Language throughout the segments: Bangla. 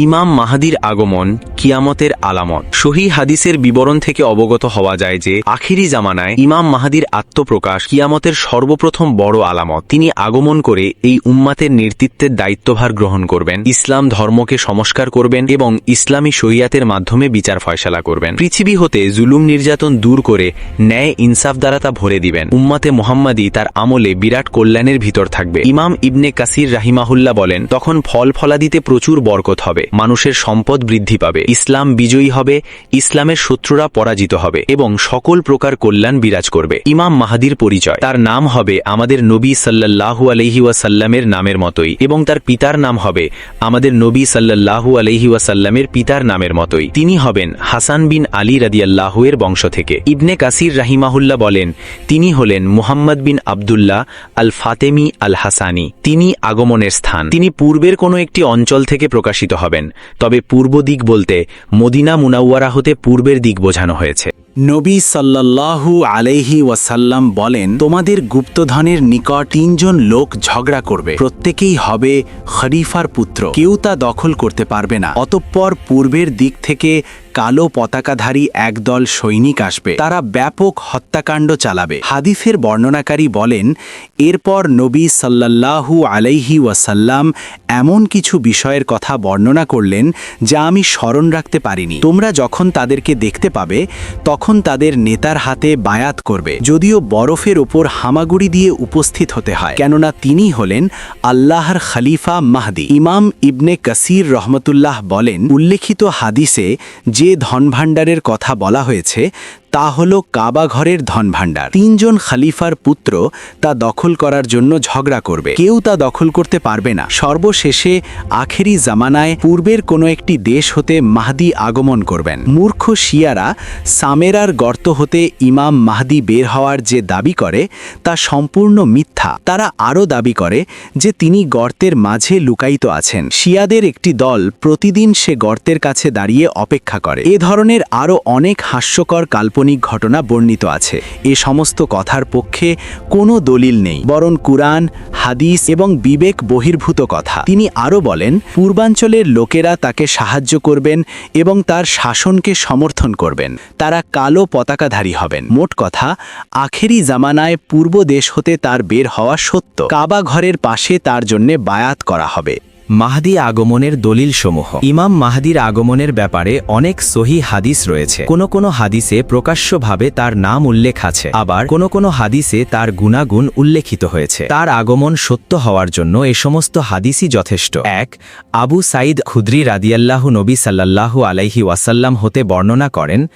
ইমাম মাহাদির আগমন কিয়ামতের আলামত। সহি হাদিসের বিবরণ থেকে অবগত হওয়া যায় যে, আখিরি জামানায় ইমাম মাহাদির আত্মপ্রকাশ কিয়ামতের সর্বপ্রথম বড় আলামত। তিনি আগমন করে এই উম্মাতের নেতৃত্বের দায়িত্বভার গ্রহণ করবেন, ইসলাম ধর্মকে সংস্কার করবেন এবং ইসলামী শরিয়াতের মাধ্যমে বিচার ফয়সালা করবেন। পৃথিবী হতে জুলুম নির্যাতন দূর করে ন্যায় ইনসাফ দ্বারা তা ভরে দিবেন। উম্মাতে মোহাম্মদী তার আমলে বিরাট কল্যাণের ভিতর থাকবে। ইমাম ইবনে কাসির রাহিমাহুল্লাহ বলেন, তখন ফল ফলাদিতে প্রচুর বরকত হবে। মানুষের সম্পদ বৃদ্ধি পাবে। ইসলাম বিজয়ী হবে, ইসলামের শত্রুরা পরাজিত হবে এবং সকল প্রকার কল্যাণ বিরাজ করবে। ইমাম মাহাদির পরিচয়। তার নাম হবে আমাদের নবী সাল্লাল্লাহু আলহি ওয়াসাল্লামের নামের মতোই এবং তার পিতার নাম হবে আমাদের নবী সাল্লাল্লাহু আলহি ওয়াসাল্লামের পিতার নামের মতোই। তিনি হবেন হাসান বিন আলী রাদিয়াল্লাহু এর বংশ থেকে। ইবনে কাসির রাহিমাহুল্লাহ বলেন, তিনি হলেন মুহাম্মদ বিন আবদুল্লাহ আল ফাতেমি আল হাসানি তিনি আগমনের স্থান। তিনি পূর্বের কোনো একটি অঞ্চল থেকে প্রকাশিত হবেন। তবে পূর্ব দিক বলতে মদিনা মুনাওয়ারা হতে পূর্বের দিক বোঝানো হয়েছে। নবী সাল্লাল্লাহু আলাইহি ওয়াসাল্লাম বলেন, তোমাদের গুপ্তধনের নিকট তিনজন লোক ঝগড়া করবে। প্রত্যেকেই হবে খরিফার পুত্র। কেউ তা দখল করতে পারবে না। অতঃপর পূর্বের দিক থেকে কালো পতাকাধারী একদল সৈনিক আসবে। তারা ব্যাপক হত্যাকাণ্ড চালাবে। হাদিফের বর্ণনাকারী বলেন, এরপর নবী সাল্লাল্লাহু আলাইহি ওয়াসাল্লাম এমন কিছু বিষয়ের কথা বর্ণনা করলেন যা আমি স্মরণ রাখতে পারিনি। তোমরা যখন তাদেরকে দেখতে পাবে, তখন তাদের নেতার হাতে বায়াত করবে। যদিও বরফের ওপর হামাগুড়ি দিয়ে উপস্থিত হতে হয়। কেননা তিনি হলেন আল্লাহর খলিফা মাহদি। ইমাম ইবনে কাসির রহমতুল্লাহ বলেন, উল্লেখিত হাদিসে যে ধনভাণ্ডারের কথা বলা হয়েছে তা হল কাবা ঘরের ধনভাণ্ডার। তিনজন খালিফার পুত্র তা দখল করার জন্য ঝগড়া করবে। কেউ তা দখল করতে পারবে না। সর্বশেষে আখেরি জামানায় পূর্বের কোনো একটি দেশ হতে মাহদি আগমন করবেন। মূর্খ শিয়ারা সামেরার গর্ত হতে ইমাম মাহদি বের হওয়ার যে দাবি করে, তা সম্পূর্ণ মিথ্যা। তারা আরও দাবি করে যে তিনি গর্তের মাঝে লুকায়িত আছেন। শিয়াদের একটি দল প্রতিদিন সে গর্তের কাছে দাঁড়িয়ে অপেক্ষা করে। এ ধরনের আরও অনেক হাস্যকর কাল্পনিক ঘটনা বর্ণিত আছে। এ সমস্ত কথার পক্ষে কোনো দলিল নেই, বরং কুরআন, হাদিস এবং বিবেক বহির্ভূত কথা। তিনি আরও বলেন, পূর্বাঞ্চলের লোকেরা তাকে সাহায্য করবেন এবং তার শাসনকে সমর্থন করবেন। তারা কালো পতাকাধারী হবেন। মোট কথা, আখেরি জামানায় পূর্ব দেশ হতে তার বের হওয়া সত্য। কাবা ঘরের পাশে তার জন্যে বায়াত করা হবে। মাহদি আগমনের দলিলসমূহ। ইমাম মাহদির আগমনের ব্যাপারে অনেক সহি হাদিস রয়েছে। কোন কোন হাদিসে প্রকাশ্যভাবে তার নাম উল্লেখ আছে। আবার কোন কোন হাদিসে তার গুণাগুণ উল্লেখিত হয়েছে। তার আগমন সত্য হওয়ার জন্য এ সমস্ত হাদিসই যথেষ্ট। এক, আবু সাইদ খুদ্রি রাদিয়াল্লাহু নবী সাল্লাল্লাহু আলাইহি ওয়াসাল্লাম হতে বর্ণনা করেন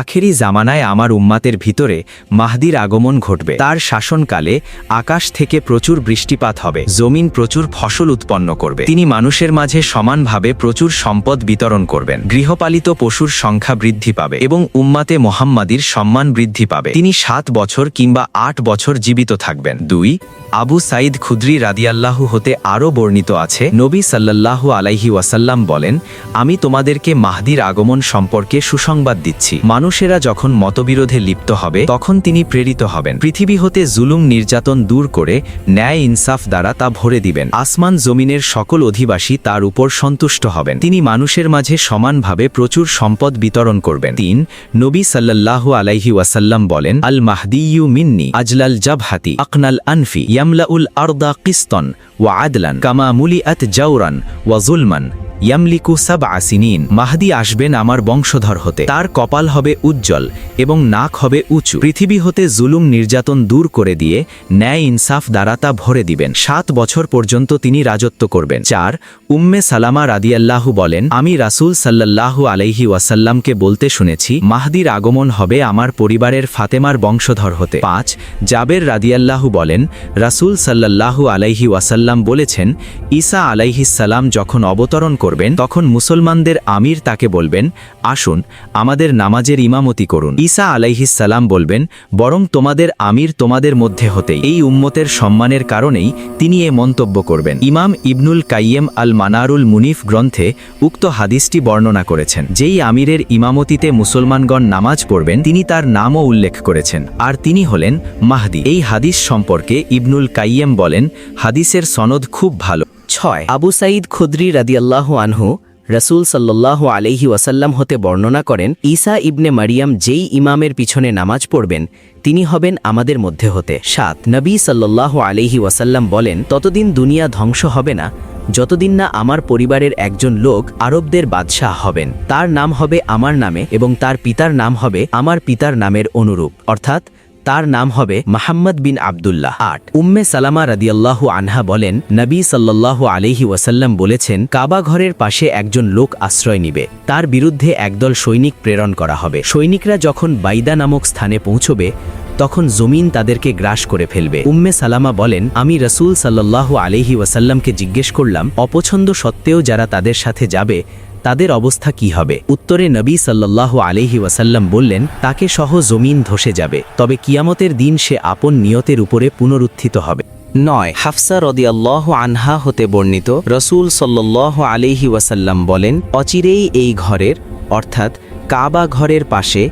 আখেরি জামানায় আমার উম্মাতের ভিতরে মাহদির আগমন ঘটবে। তার শাসনকালে আকাশ থেকে প্রচুর বৃষ্টিপাত হবে। জমিন প্রচুর ফসল উৎপন্ন করবে। তিনি মানুষের মাঝে সমানভাবে প্রচুর সম্পদ বিতরণ করবেন। গৃহপালিত পশুর সংখ্যা বৃদ্ধি পাবে এবং উম্মাতে মোহাম্মাদির সম্মান বৃদ্ধি পাবে। তিনি সাত বছর কিংবা আট বছর জীবিত থাকবেন। দুই, আবু সাইদ খুদ্রি রাদিয়াল্লাহু হতে আরও বর্ণিত আছে। নবী সাল্লাল্লাহু আলাইহি ওয়াসাল্লাম বলেন, আমি তোমাদেরকে মাহদির আগমন সম্পর্কে সুসংবাদ দিচ্ছি। মানুষেরা যখন মতবিরোধে লিপ্ত হবে, তখন তিনি প্রেরিত হবেন। পৃথিবী হতে জুলুম নির্যাতন দূর করে ন্যায় ইনসাফ দ্বারা তা ভরে দিবেন। আসমান জমিনের সকল অধিবাসী তার উপর সন্তুষ্ট হবেন। তিনি মানুষের মাঝে সমানভাবে প্রচুর সম্পদ বিতরণ করবেন। তিন, নবী সাল্লাল্লাহু আলাইহি ওয়াসাল্লাম বলেন আল মাহদিয়ু মিন্নি আজলাল জাবহাতি আকনাল আনফি ইয়ামলাউল আরদা কিস্তন ওয়া আদলান কামা মুলিআত জাউরান ওয়া জুলমান ইয়ামলিকু সাব আসিনিন মাহদি আসবেন আমার বংশধর হতে। তার কপাল হবে উজ্জ্বল এবং নাক হবে উঁচু। পৃথিবী হতে জুলুম নির্যাতন দূর করে দিয়ে ন্যায় ইনসাফ দ্বারা তা ভরে দিবেন। সাত বছর পর্যন্ত তিনি রাজত্ব করবেন। চার, উম্মে সালামা রাদিয়াল্লাহু বলেন, আমি রাসূল সাল্লাল্লাহু আলাইহি ওয়াসাল্লামকে বলতে শুনেছি, মাহদির আগমন হবে আমার পরিবারের ফাতেমার বংশধর হতে। পাঁচ, জাবের রাদিয়াল্লাহু বলেন, রাসূল সাল্লাল্লাহু আলাইহি ওয়াসাল্লাম বলেছেন, ঈসা আলাইহিসাল্লাম যখন অবতরণ করবেন, তখন মুসলমানদের আমির তাকে বলবেন, আসুন, আমাদের নামাজের ইমামতি করুন। ঈসা আলাইহিসাল্লাম বলবেন, বরং তোমাদের আমির তোমাদের মধ্যে হতেই। এই উম্মতের সম্মানের কারণেই তিনি এ মন্তব্য করবেন। ইমাম ইবনুল কাইয়েম আল মানারুল মুনিফ গ্রন্থে উক্ত হাদিসটি বর্ণনা করেছেন, যেই আমিরের ইমামতিতে মুসলমানগণ নামাজ পড়বেন, তিনি তার নামও উল্লেখ করেছেন। আর তিনি হলেন মাহদি। এই হাদিস সম্পর্কে ইবনুল কাইয়েম বলেন, হাদিসের সনদ খুব ভালো। ছয়, আবু সাঈদ খুদ্রি রাদিয়াল্লাহু আনহু রসুল সাল্লাহ আলহি ওয়াসাল্লাম হতে বর্ণনা করেন, ঈসা ইবনে মারিয়াম যেই ইমামের পিছনে নামাজ পড়বেন, তিনি হবেন আমাদের মধ্যে হতে। সাত, নবী সাল্লাহ আলহি ওয়াসাল্লাম বলেন, ততদিন দুনিয়া ধ্বংস হবে না। যতদিন না আমার পরিবারের একজন লোক আরবদের বাদশাহ হবেন। তার নাম হবে আমার নামে এবং তার পিতার নাম হবে আমার পিতার নামের অনুরূপ। অর্থাৎ তার নাম হবে মাহমদ বিন আবদুল্লাহ। আট। উম্মে সালামা রাদিয়াল্লাহু আনহা বলেন, নবী সাল্লাল্লাহু আলহি ওয়াসাল্লাম বলেছেন, কাবা ঘরের পাশে একজন লোক আশ্রয় নিবে। তার বিরুদ্ধে একদল সৈনিক প্রেরণ করা হবে। সৈনিকরা যখন বাইদা নামক স্থানে পৌঁছবে, তখন জমিন তাদেরকে গ্রাস করে ফেলবে। উম্মে সালামা বলেন, আমি রসুল সাল্লাল্লাহু আলহি ওয়াসাল্লামকে জিজ্ঞেস করলাম, অপছন্দ সত্ত্বেও যারা তাদের সাথে যাবে তাদের অবস্থা কি হবে? উত্তরে নবী সাল্লাল্লাহু আলহি ওয়াসাল্লাম বললেন, তাকে সহ জমিন ধসে যাবে, তবে কিয়ামতের দিন সে আপন নিয়তের উপরে পুনরুত্থিত হবে। নয়, হাফসা রদিয়াল্লাহ আনহা হতে বর্ণিত রসুল সাল্লাহ আলিহি ওয়াসাল্লাম বলেন, অচিরেই এই ঘরের, অর্থাৎ কাবা ঘরের পাশে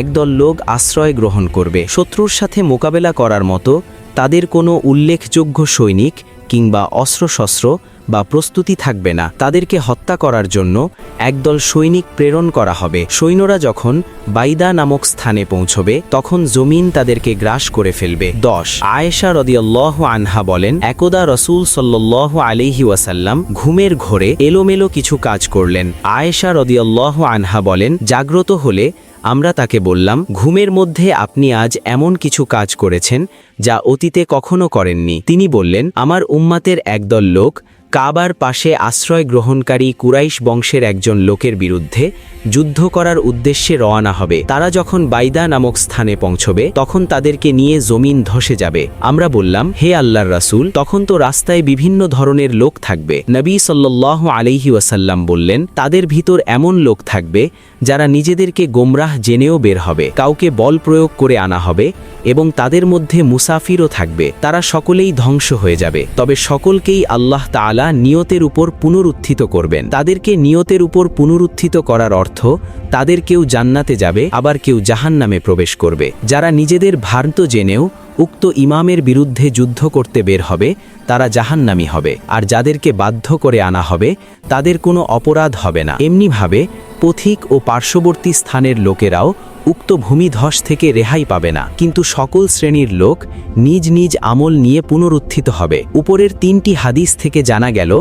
একদল লোক আশ্রয় গ্রহণ করবে। শত্রুর সাথে মোকাবেলা করার মতো তাদের কোনো উল্লেখযোগ্য সৈনিক কিংবা অস্ত্রশস্ত্র বা প্রস্তুতি থাকবে না। তাদেরকে হত্যা করার জন্য একদল সৈনিক প্রেরণ করা হবে। সৈন্যরা যখন বাইদা নামক স্থানে পৌঁছবে, তখন জমিন তাদেরকে গ্রাস করে ফেলবে। দশ। আয়েশা রদিয়াল্লাহ আনহা বলেন, একদা রসুল সাল্লাহ আলিহি ওয়াসাল্লাম ঘুমের ঘোরে এলোমেলো কিছু কাজ করলেন। আয়েশা রদিয়াল্লাহ আনহা বলেন, জাগ্রত হলে আমরা তাকে বললাম, ঘুমের মধ্যে আপনি আজ এমন কিছু কাজ করেছেন যা অতীতে কখনো করেননি। তিনি বললেন, আমার উম্মাতের একদল লোক কাবার পাশে আশ্রয় গ্রহণকারী কুরাইশ বংশের একজন লোকের বিরুদ্ধে যুদ্ধ করার উদ্দেশ্যে রওয়ানা হবে। তারা যখন বাইদা নামক স্থানে পৌঁছবে, তখন তাদেরকে নিয়ে জমিন ধসে যাবে। আমরা বললাম, হে আল্লাহর রাসুল, তখন তো রাস্তায় বিভিন্ন ধরনের লোক থাকবে। নবী সাল্লাহ আলাইহি ওয়াসাল্লাম বললেন, তাদের ভিতর এমন লোক থাকবে যারা নিজেদেরকে গোমরাহ জেনেও বের হবে, কাউকে বল প্রয়োগ করে আনা হবে এবং তাদের মধ্যে মুসাফিরও থাকবে, তারা সকলেই ধ্বংস হয়ে যাবে। তবে সকলকেই আল্লাহ তাআলা নিয়তের উপর পুনরুত্থিত করবেন। তাদেরকে নিয়তের উপর পুনরুত্থিত করার অর্থ, তাদের কেউ জান্নাতে যাবে, আবার কেউ জাহান্নামে প্রবেশ করবে। যারা নিজেদের ভ্রান্ত জেনেও উক্ত ইমামের বিরুদ্ধে যুদ্ধ করতে বের হবে, তারা জাহান্নামি হবে, আর যাদেরকে বাধ্য করে আনা হবে, তাদের কোনো অপরাধ হবে না। এমনিভাবে, পথিক ও পার্শ্ববর্তী স্থানের লোকেরাও উক্ত ভূমিধস থেকে রেহাই পাবে না। কিন্তু সকল শ্রেণির লোক নিজ নিজ আমল নিয়ে পুনরুত্থিত হবে। উপরের তিনটি হাদিস থেকে জানা গেল,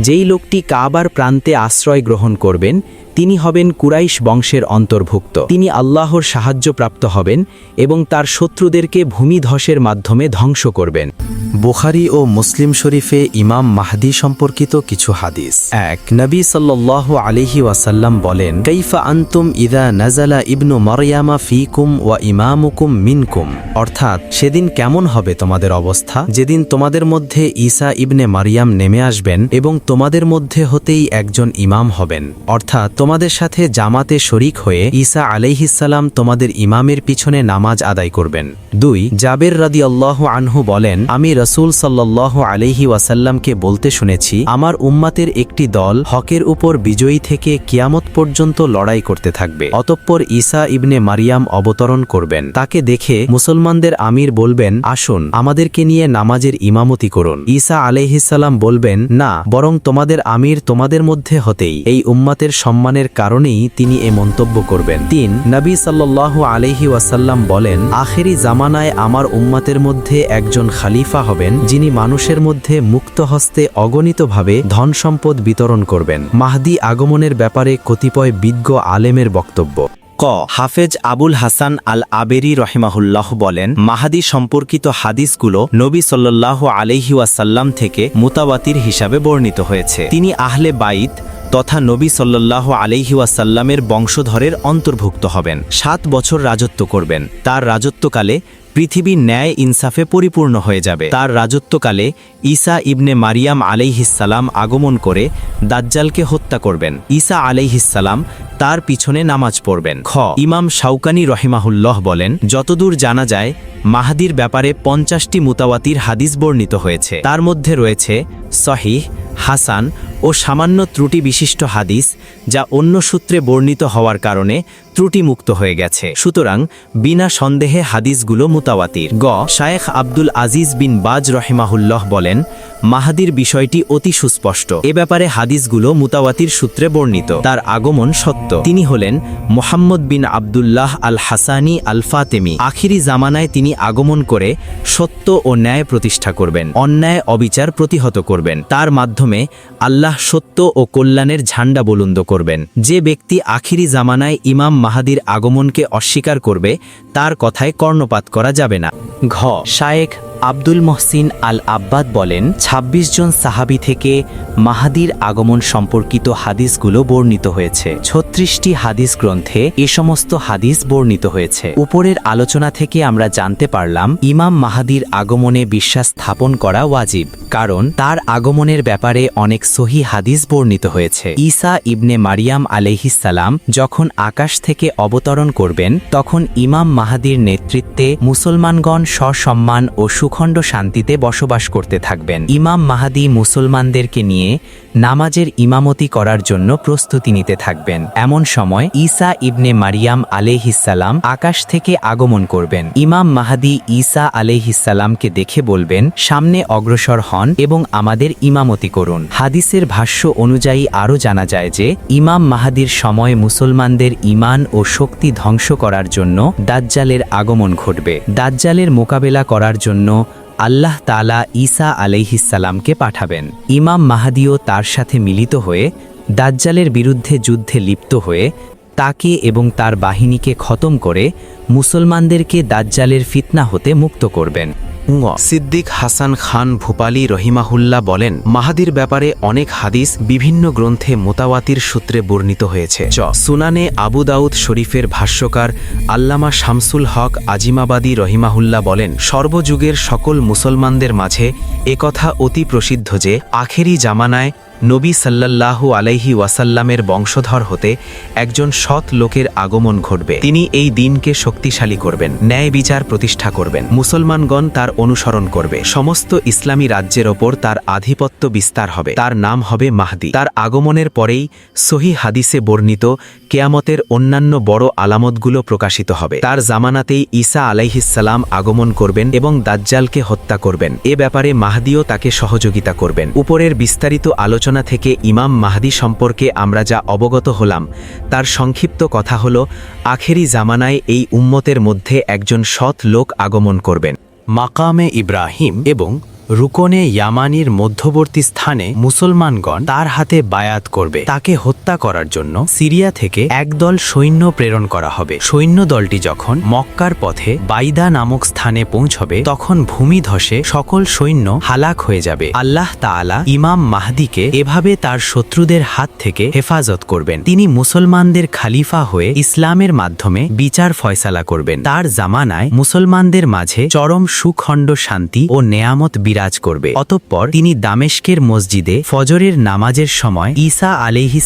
যেই লোকটি কাবার প্রান্তে আশ্রয় গ্রহণ করবেন তিনি হবেন কুরাইশ বংশের অন্তর্ভুক্ত। তিনি আল্লাহর সাহায্যপ্রাপ্ত হবেন এবং তার শত্রুদেরকে ভূমিধসের মাধ্যমে ধ্বংস করবেন। বুখারি ও মুসলিম শরীফে ইমাম মাহদি সম্পর্কিত কিছু হাদিস। এক নবী সাল্লাহ আলিহি ওয়াসাল্লাম বলেন কৈফা আন্তুম ইদা নাজালা ইবনু মরিয়ামা ফিকুম ওয়া ইমামুকুম মিনকুম। অর্থাৎ সেদিন কেমন হবে তোমাদের অবস্থা? যেদিন তোমাদের মধ্যে ঈসা ইবনে মারিয়াম নেমে আসবেন এবং তোমাদের মধ্যে হতেই একজন ইমাম হবেন। অর্থাৎ তোমাদের সাথে জামাতে শরিক হয়ে ঈসা আলাইহিসাল্লাম তোমাদের ইমামের পিছনে নামাজ আদায় করবেন। দুই, জাবের রাদি আল্লাহ আনহু বলেন, আমি রসুল সাল্লাহ আলহি ওয়াসাল্লামকে বলতে শুনেছি, আমার উম্মাতের একটি দল হকের উপর বিজয়ী থেকে কিয়ামত পর্যন্ত লড়াই করতে থাকবে। অতঃপর ঈসা ইবনে মারিয়াম অবতরণ করবেন। তাকে দেখে মুসলমানদের আমির বলবেন, আসুন, আমাদেরকে নিয়ে নামাজের ইমামতি করুন। ঈসা আলহিসাল্লাম বলবেন, না, বরং তোমাদের আমির তোমাদের মধ্যে হতেই, এই উম্মাতের সম্মানের কারণেই তিনি এ মন্তব্য করবেন। তিন, নবী সাল্লাহ আলহি ওয়াসাল্লাম বলেন, আখেরি জামানায় আমার উম্মাতের মধ্যে একজন খালিফা হবেন, যিনি মানুষের মধ্যে মুক্ত হস্তে অগণিতভাবে ধন সম্পদ বিতরণ করবেন। মাহদি আগমনের ব্যাপারে কতিপয় বিজ্ঞ আলেমের বক্তব্য। ক, হাফেজ আবুল হাসান আল আবেরি রহিমাহুল্লাহ বলেন, মাহাদি সম্পর্কিত হাদিসগুলো নবী সাল্লাহ আলহিউসাল্লাম থেকে মুতাবাতির হিসাবে বর্ণিত হয়েছে। তিনি আহলে বাইত তথা নবী সাল্লাহ আলহিউসাল্লামের বংশধরের অন্তর্ভুক্ত হবেন। সাত বছর রাজত্ব করবেন। তার রাজত্বকালে পৃথিবী ন্যায় ইনসাফে পরিপূর্ণ হয়ে যাবে। তার রাজত্বকালে ঈসা ইবনে মারিয়াম আলাইহিসাল্লাম আগমন করে দাজ্জালকে হত্যা করবেন। ঈসা আলাইহিসাল্লাম তার পিছনে নামাজ পড়বেন। খ, ইমাম শাউকানি রহিমাহুল্লহ বলেন, যতদূর জানা যায়, মাহাদির ব্যাপারে পঞ্চাশটি মুতাওয়াতির হাদিস বর্ণিত হয়েছে। তার মধ্যে রয়েছে সহিহ, হাসান ও সামান্য ত্রুটি বিশিষ্ট হাদিস যা অন্য সূত্রে বর্ণিত হওয়ার কারণে ত্রুটিমুক্ত হয়ে গেছে। সুতরাং বিনা সন্দেহে হাদিসগুলো মুতাওয়াতির। গ, শায়েখ আব্দুল আজিজ বিন বাজ রহিমাহুল্লাহ বলেন, মাহাদির বিষয়টি অতি সুস্পষ্ট। এ ব্যাপারে হাদিসগুলো মুতাওয়াতির সূত্রে বর্ণিত। তার আগমন সত্য। তিনি হলেন মোহাম্মদ বিন আবদুল্লাহ আল হাসানি আল ফাতেমি আখিরি জামানায় তিনি আগমন করে সত্য ও ন্যায় প্রতিষ্ঠা করবেন। অন্যায় অবিচার প্রতিহত করবেন। তার মাধ্যমে আল্লাহ সত্য ও কল্যাণের ঝান্ডা বুলন্দ করবেন। যে ব্যক্তি আখিরি জামানায় ইমাম মাহাদির আগমনকে অস্বীকার করবে, তার কথায় কর্ণপাত করা যাবে না। ঘ। শায়েক আব্দুল মহসিন আল আব্বাদ বলেন ২৬ জন সাহাবি থেকে মাহাদির আগমন সম্পর্কিত হাদিসগুলো বর্ণিত হয়েছে। ছত্রিশটি হাদিস গ্রন্থে এ সমস্ত হাদিস বর্ণিত হয়েছে। উপরের আলোচনা থেকে আমরা জানতে পারলাম, ইমাম মাহাদির আগমনে বিশ্বাস স্থাপন করা ওয়াজিব, কারণ তার আগমনের ব্যাপারে অনেক সহি হাদিস বর্ণিত হয়েছে। ঈসা ইবনে মারিয়াম আলাইহিসালাম যখন আকাশ থেকে অবতরণ করবেন, তখন ইমাম মাহাদির নেতৃত্বে মুসলমানগণ সসম্মান ও সুখণ্ড শান্তিতে বসবাস করতে থাকবেন। ইমাম মাহাদি মুসলমানদেরকে নিয়ে নামাজের ইমামতি করার জন্য প্রস্তুতি নিতে থাকবেন। এমন সময় ঈসা ইবনে মারিয়াম আলেহিসাল্লাম আকাশ থেকে আগমন করবেন। ইমাম মাহাদি ঈসা আলেহিসাল্লামকে দেখে বলবেন, সামনে অগ্রসর হন এবং আমাদের ইমামতি করুন। হাদিসের ভাষ্য অনুযায়ী আরও জানা যায় যে, ইমাম মাহাদির সময় মুসলমানদের ইমান ও শক্তি ধ্বংস করার জন্য দাজ্জালের আগমন ঘটবে। দাজ্জালের মোকাবেলা করার জন্য আল্লাহ তালা ঈসা আলাইহিসাল্লামকে পাঠাবেন। ইমাম মাহাদিও তার সাথে মিলিত হয়ে দাজ্জালের বিরুদ্ধে যুদ্ধে লিপ্ত হয়ে তাকে এবং তার বাহিনীকে খতম করে মুসলমানদেরকে দাজ্জালের ফিতনা হতে মুক্ত করবেন। ঙ সিদ্দিক হাসান খান ভূপালি রহিমাহুল্লাহ বলেন, মাহাদির ব্যাপারে অনেক হাদিস বিভিন্ন গ্রন্থে মোতাওয়াতির সূত্রে বর্ণিত হয়েছে। চ। সুনানে আবু দাউদ শরীফের ভাষ্যকার আল্লামা শামসুল হক আজিমাবাদী রহিমাহুল্লাহ বলেন, সর্বযুগের সকল মুসলমানদের মাঝে একথা অতি প্রসিদ্ধ যে, আখেরি জামানায় নবী সাল্লাল্লাহু আলাইহি ওয়াসাল্লামের বংশধর হতে একজন সৎ লোকের আগমন ঘটবে। তিনি এই দিনকে শক্তিশালী করবেন, ন্যায় বিচার প্রতিষ্ঠা করবেন। মুসলমানগণ তার অনুসরণ করবে। সমস্ত ইসলামী রাজ্যের ওপর তার আধিপত্য বিস্তার হবে। তার নাম হবে মাহদি। তার আগমনের পরেই সহি হাদিসে বর্ণিত কেয়ামতের অন্যান্য বড় আলামতগুলো প্রকাশিত হবে। তার জামানাতেই ঈসা আলাইহিসাল্লাম আগমন করবেন এবং দাজ্জালকে হত্যা করবেন। এ ব্যাপারে মাহদিও তাকে সহযোগিতা করবেন। উপরের বিস্তারিত আলোচনা থেকে ইমাম মাহদি সম্পর্কে আমরা যা অবগত হলাম, তার সংক্ষিপ্ত কথা হল, আখেরি জামানায় এই উম্মতের মধ্যে একজন সৎ লোক আগমন করবেন। মাকামে ইব্রাহিম এবং রুকনে ইয়ামানির মধ্যবর্তী স্থানে মুসলমানগণ তার হাতে বায়াত করবে। তাকে হত্যা করার জন্য সিরিয়া থেকে একদল সৈন্য প্রেরণ করা হবে। সৈন্য দলটি যখন মক্কার পথে বাইদা নামক স্থানে পৌঁছবে, তখন ভূমি ধসে সকল সৈন্য হালাক হয়ে যাবে। আল্লাহ তাআলা ইমাম মাহদিকে এভাবে তার শত্রুদের হাত থেকে হেফাজত করবেন। তিনি মুসলমানদের খালিফা হয়ে ইসলামের মাধ্যমে বিচার ফয়সালা করবেন। তার জামানায় মুসলমানদের মাঝে চরম সুখণ্ড শান্তি ও নেয়ামত বিরাজ করবে। অতঃপর তিনি দামেশকের মসজিদে ফজরের নামাজের সময় ঈসা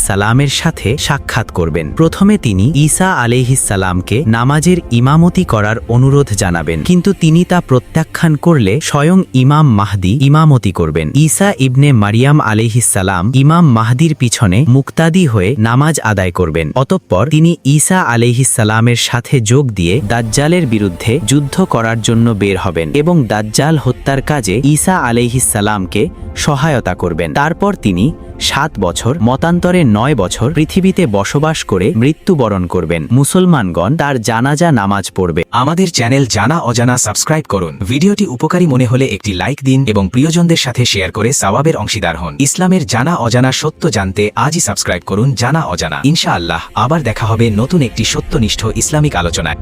সালামের সাথে সাক্ষাৎ করবেন। প্রথমে তিনি ঈসা সালামকে নামাজের ইমামতি করার অনুরোধ জানাবেন। কিন্তু তিনি তা প্রত্যাখ্যান করলে স্বয়ং ইমাম মাহদি ইমামতি করবেন। ঈসা ইবনে মারিয়াম সালাম ইমাম মাহদির পিছনে মুক্তাদি হয়ে নামাজ আদায় করবেন। অতঃপর তিনি ঈসা সালামের সাথে যোগ দিয়ে দাজ্জালের বিরুদ্ধে যুদ্ধ করার জন্য বের হবেন এবং দাজ্জাল হত্যার কাজে ঈসা আলাইহিসাল্লামকে সহায়তা করবেন। তারপর তিনি সাত বছর, মতান্তরে নয় বছর পৃথিবীতে বসবাস করে মৃত্যুবরণ করবেন। মুসলমানগণ তার জানাজা নামাজ পড়বে। আমাদের চ্যানেল জানা অজানা সাবস্ক্রাইব করুন। ভিডিওটি উপকারী মনে হলে একটি লাইক দিন এবং প্রিয়জনদের সাথে শেয়ার করে সওয়াবের অংশীদার হন। ইসলামের জানা অজানা সত্য জানতে আজই সাবস্ক্রাইব করুন জানা অজানা। ইনশাআল্লাহ আবার দেখা হবে নতুন একটি সত্যনিষ্ঠ ইসলামিক আলোচনায়।